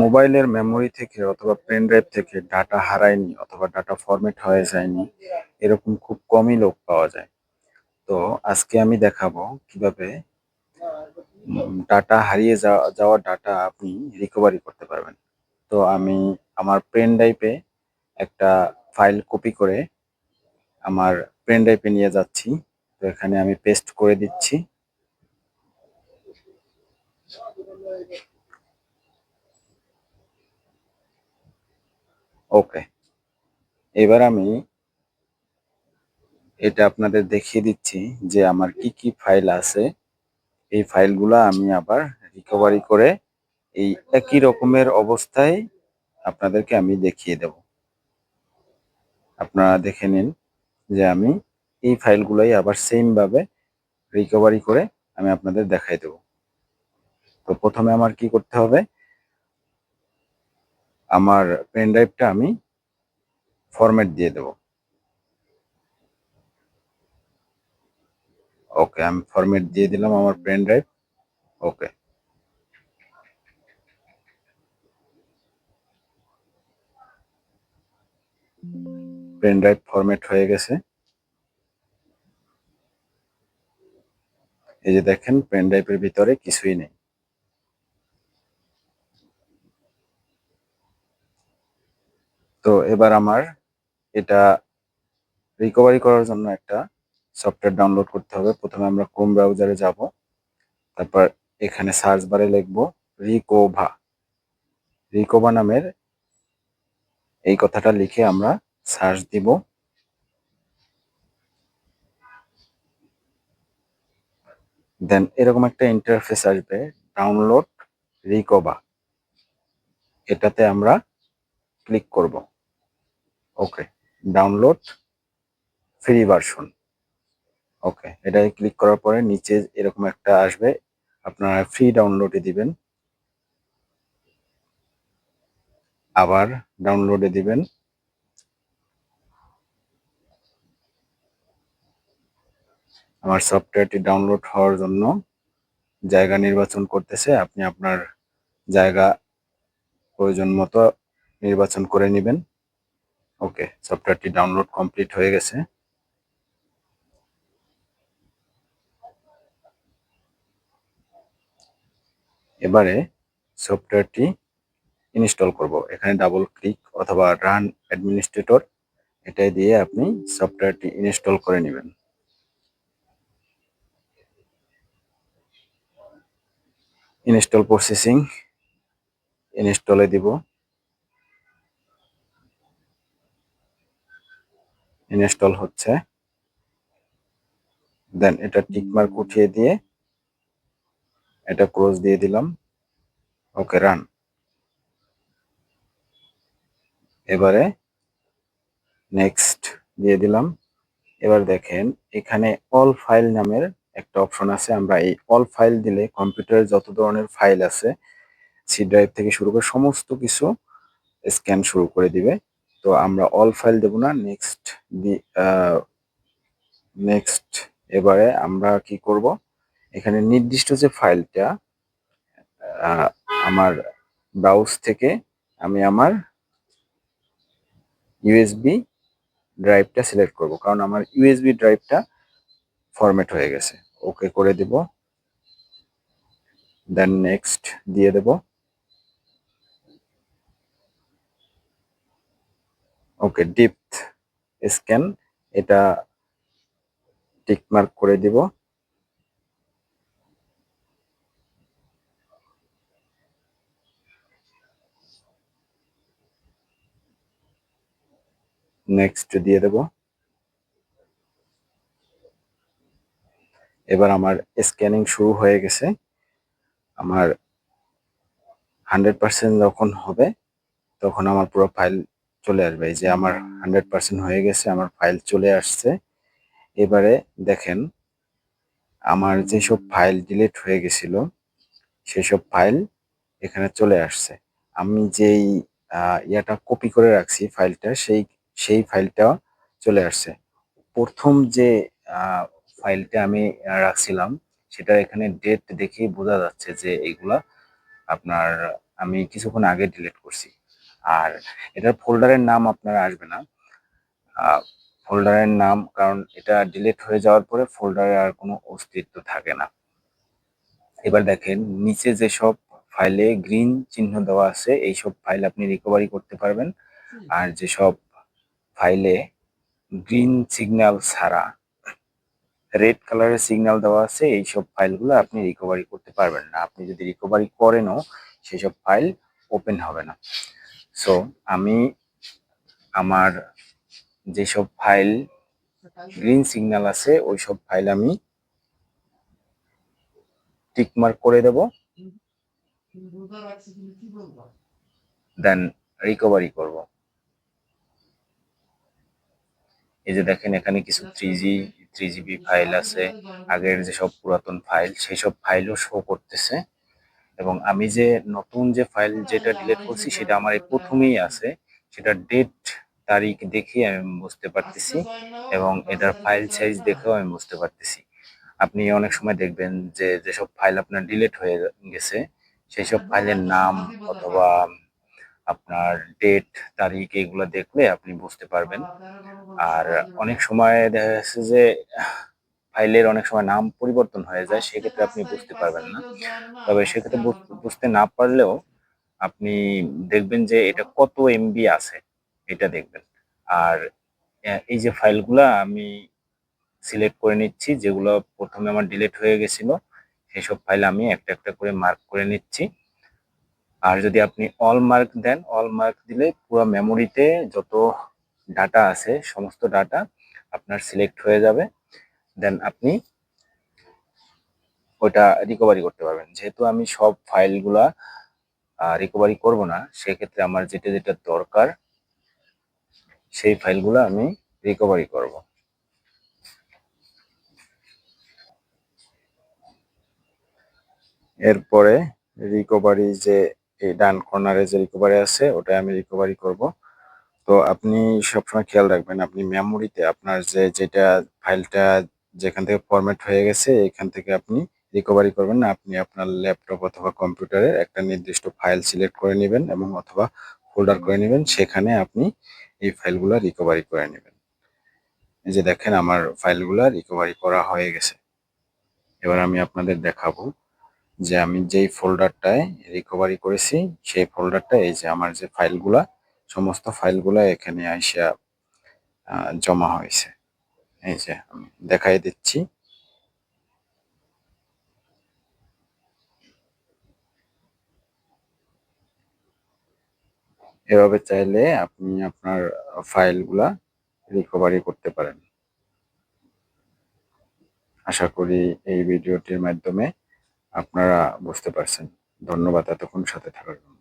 মোবাইলের মেমোরি থেকে অথবা পেন ড্রাইভ থেকে ডাটা হারায়নি অথবা ডাটা ফরম্যাট হয়ে যায়নি, এরকম খুব কমই লোক পাওয়া যায়। তো আজকে আমি দেখাবো কীভাবে ডাটা হারিয়ে যাওয়া ডাটা আপনি রিকভারি করতে পারবেন। তো আমি আমার পেন ড্রাইভে একটা ফাইল কপি করে আমার পেন ড্রাইভে নিয়ে যাচ্ছি। তো এখানে আমি পেস্ট করে দিচ্ছি। ওকে এবার আমি এটা আপনাদের দেখিয়ে দিচ্ছি যে আমার কি কি ফাইল আছে। এই ফাইলগুলো আমি আবার রিকভারি করে এই একই রকমের অবস্থায় আপনাদেরকে আমি দেখিয়ে দেব। আপনারা দেখে নিন যে আমি এই ফাইলগুলোই আবার সেমভাবে রিকভারি করে আমি আপনাদের দেখাই দেব। তো প্রথমে আমার কি করতে হবে? আমার পেন ড্রাইভটা আমি ফরম্যাট দিয়ে দেব। ওকে আমি ফরম্যাট দিয়ে দিলাম আমার pen drive okay pen drive format হয়ে গেছে। এই যে দেখেন পেন ড্রাইভের ভিতরে কিছুই নেই। তো এবার আমার এটা রিকভারি করার জন্য একটা সফটওয়্যার ডাউনলোড করতে হবে। প্রথমে আমরা ক্রোম ব্রাউজারে যাব, তারপর এখানে সার্চ বারে লিখব রিকোভা রিকোভা নামের এই কথাটা লিখে আমরা সার্চ দিব। দেন এরকম একটা ইন্টারফেস আসবে ডাউনলোড রিকোভা এটাতে আমরা ক্লিক করব। Okay download free version okay এটাই ক্লিক করার পরে নিচে এরকম একটা আসবে। আপনারা ফ্রি ডাউনলোডে দিবেন। আবার ডাউনলোডে দিবেন। আমার সফটওয়্যারটি ডাউনলোড হওয়ার জন্য জায়গা নির্বাচন করতেছে। আপনি আপনার জায়গা প্রয়োজন মতো নির্বাচন করে নেবেন। ওকে, সফটওয়্যারটি ডাউনলোড কমপ্লিট হয়ে গেছে। এবারে সফটওয়্যারটি ইনস্টল করব। এখানে ডাবল ক্লিক অথবা রান অ্যাডমিনিস্ট্রেটর এটাই দিয়ে আপনি সফটওয়্যারটি ইনস্টল করে নেবেন। ইনস্টল প্রসেসিং ইনস্টলে দিব। ইনস্টল হচ্ছে। দেন এটা টিকমার্ক উঠিয়ে দিয়ে এটা ক্লোজ দিয়ে দিলাম। ওকে, রান। এবারে নেক্সট দিয়ে দিলাম। এবার দেখেন, এখানে অল ফাইল নামের একটা অপশন আছে। আমরা এই অল ফাইল দিলে কম্পিউটারে যত ধরনের ফাইল আছে সি ড্রাইভ থেকে শুরু করে সমস্ত কিছু স্ক্যান শুরু করে দিবে। তো আমরা অল ফাইল দেব না নেক্সট নেক্সট এবারে আমরা কি করব? এখানে নির্দিষ্ট যে ফাইলটা আমার ব্রাউজ থেকে আমি আমার ইউএসবি ড্রাইভটা সিলেক্ট করব। কারণ আমার ইউএসবি ড্রাইভটা ফরম্যাট হয়ে গেছে। ওকে করে দেব। দেন নেক্সট দিয়ে দেব। ওকে ডিপথ স্ক্যান এটা টিকমার্ক করে দিব। নেক্সট দিয়ে দেব। এবার আমার স্ক্যানিং শুরু হয়ে গেছে। আমার হান্ড্রেড পার্সেন্ট যখন হবে, তখন আমার পুরো ফাইল চলে আসবে। এই যে আমার হান্ড্রেড পার্সেন্ট হয়ে গেছে, আমার ফাইল চলে আসছে। এবারে দেখেন, আমার যেসব ফাইল ডিলিট হয়ে গেছিল, সেসব ফাইল এখানে চলে আসছে। আমি যেই ইয়াটা কপি করে রাখছি ফাইলটা সেই সেই ফাইলটা চলে আসছে। প্রথম যে ফাইলটা আমি রাখছিলাম, সেটা এখানে ডেট দেখেই বোঝা যাচ্ছে যে এগুলা আপনার, আমি কিছুক্ষণ আগে ডিলিট করছি। আর এটার ফোল্ডারের নাম আপনার আসবে না। ফোল্ডারের নাম কারণ এটা ডিলিট হয়ে যাওয়ার পরে ফোল্ডারে আর কোনো অস্তিত্ব থাকে না। এবার দেখেন নিচে যেসব ফাইলে গ্রিন চিহ্ন দেওয়া আছে এইসব ফাইল আপনি রিকভারি করতে পারবেন। আর যেসব ফাইলে গ্রিন সিগন্যাল ছাড়া রেড কালারের সিগন্যাল দেওয়া আছে এইসব ফাইলগুলো আপনি রিকভারি করতে পারবেন না। আপনি যদি রিকভারি করেনও সেসব ফাইল ওপেন হবে না। সো আমি আমার যেসব ফাইল গ্রিন সিগন্যাল আছে ওই সব ফাইল আমি টিকমার্ক করে দেব। দেন রিকভারি করব। এই যে দেখেন, এখানে কিছু three G three GB file আছে। আগের যেসব পুরাতন ফাইল সেই সব ফাইলও শো করতেছে। এবং আমি যে নতুন যে ফাইল যেটা ডিলিট করছি সেটা আমার এই প্রথমেই আছে। সেটা ডেট তারিখ দেখে আমি বুঝতে পারতেছি এবং এটার ফাইল সাইজ দেখেও আমি বুঝতে পারতেছি। আপনি অনেক সময় দেখবেন যে, যেসব ফাইল আপনার ডিলিট হয়ে গেছে সেই সব ফাইলের নাম অথবা আপনার ডেট তারিখ এগুলো দেখলে আপনি বুঝতে পারবেন। আর অনেক সময় দেখা যাচ্ছে যে ফাইলের অনেক সময় নাম পরিবর্তন হয়ে যায়, সেক্ষেত্রে আপনি বুঝতে পারবেন না। তবে সেক্ষেত্রে বুঝ- বুঝতে না পারলেও আপনি দেখবেন যে এটা কত এমবি আছে, এটা দেখবেন। আর এই যে ফাইলগুলা আমি সিলেক্ট করে নিচ্ছি, যেগুলো প্রথমে আমার ডিলিট হয়ে গেছিল, সেসব ফাইল আমি একটা একটা করে মার্ক করে নিচ্ছি। আর যদি আপনি অল মার্ক দেন অল মার্ক দিলে পুরো মেমোরিতে যত ডাটা আছে, সমস্ত ডাটা আপনার সিলেক্ট হয়ে যাবে। দেন আপনি ওটা রিকভারি করতে পারবেন। যেহেতু আমি সব ফাইলগুলা রিকভারি করব না, সেক্ষেত্রে আমার যেটা যেটা দরকার, সেই ফাইলগুলো আমি রিকভারি করব। এরপরে রিকভারি যে, এই ডান কর্নারে যে রিকভারি আছে ওটা আমি রিকভারি করব। তো আপনি সবসময় খেয়াল রাখবেন, আপনি মেমোরিতে আপনার যে, যেটা ফাইলটা যেখান থেকে ফরম্যাট হয়ে গেছে, এখান থেকে আপনি রিকভারি করবেন। না আপনি আপনার ল্যাপটপ অথবা কম্পিউটারে একটা নির্দিষ্ট ফাইল সিলেক্ট করে নেবেন এবং অথবা ফোল্ডার করে নেবেন। সেখানে আপনি এই ফাইলগুলো রিকভারি করে নেবেন। এই যে দেখেন আমার ফাইলগুলো রিকভারি করা হয়ে গেছে। এবার আমি আপনাদের দেখাবো যে আমি যেই ফোল্ডারটায় রিকভারি করেছি, সেই ফোল্ডারটা এই যে আমার যে ফাইলগুলা সমস্ত ফাইলগুলা এখানে আইসা জমা হয়েছে। এই যে আমি দেখাই দিচ্ছি। এভাবে চাইলে আপনি আপনার ফাইলগুলা রিকভারি করতে পারেন। আশা করি এই ভিডিওটির মাধ্যমে আপনারা বুঝতে পারছেন। ধন্যবাদ এতক্ষণ সাথে থাকার জন্য।